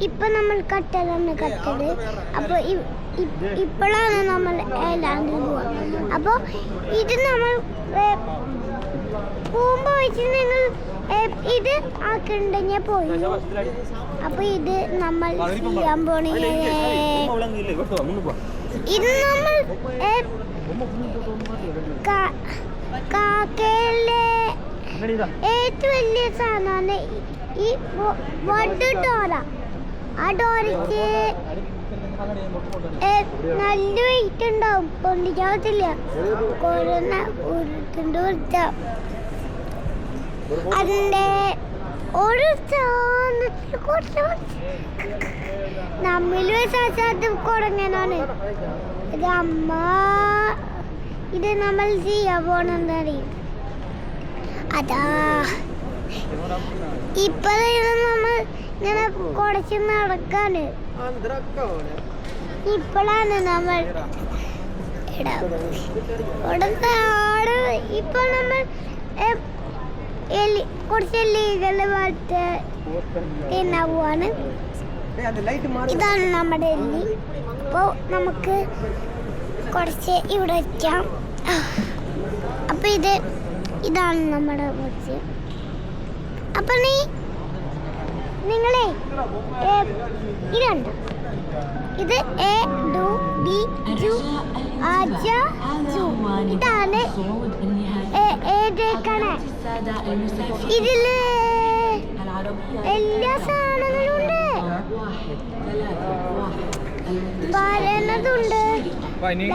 ഇപ്പൊ നമ്മൾ കട്ടലാണ് കട്ടത് അപ്പൊ ഇപ്പോഴാണ് നമ്മൾ ഏലാണ്ട് പോവാ. അപ്പൊ ഇത് നമ്മൾ പോകുമ്പോ വെച്ച് നിങ്ങൾ ഇത് ആക്കണ്ടെങ്കിൽ പോയി. അപ്പൊ ഇത് നമ്മൾ ചെയ്യാൻ പോണേ. ഇത് നമ്മൾ കാക്കയിലെ ഏറ്റവും വലിയ സാധനമാണ് ഈ വ- വഡ് ഡോറ. ആ ഡോറിക്ക് നല്ല വെയിറ്റ് ഉണ്ടാവും. പൊണ്ടിക്കാവത്തില്ല കൊറോണ ഉരുട്ടുണ്ട് വൃത്ത അതിന്റെ ഒരു കുറച്ച് നമ്മിൽ ഇത് അമ്മ ഇത് നമ്മൾ ചെയ്യാൻ പോണെന്നറിയും അതാ. ഇപ്പൊ ഇത് നമ്മൾ ഇങ്ങനെ കുറച്ച് നടക്കാണ് ഇപ്പോഴാണ് നമ്മൾ ആട് ഇപ്പൊ നമ്മൾ കുറച്ച് വളർത്ത് തിന്നാൻ പോവാണ്. ഇതാണ് നമ്മുടെ എല്ലി അപ്പോൾ നമുക്ക് കുറച്ച് ഇവിടെ വയ്ക്കാം. അപ്പൊ ഇത് ഇതാണ് നമ്മുടെ കുറച്ച് അപ്പൊ നീ നിങ്ങളെ ഇത് എ ഡു ബി ജു ആജ ഇതിൽ എല്ലാ സാധനങ്ങളും ഉണ്ട്. പറയുന്നതുണ്ട്. ഇനി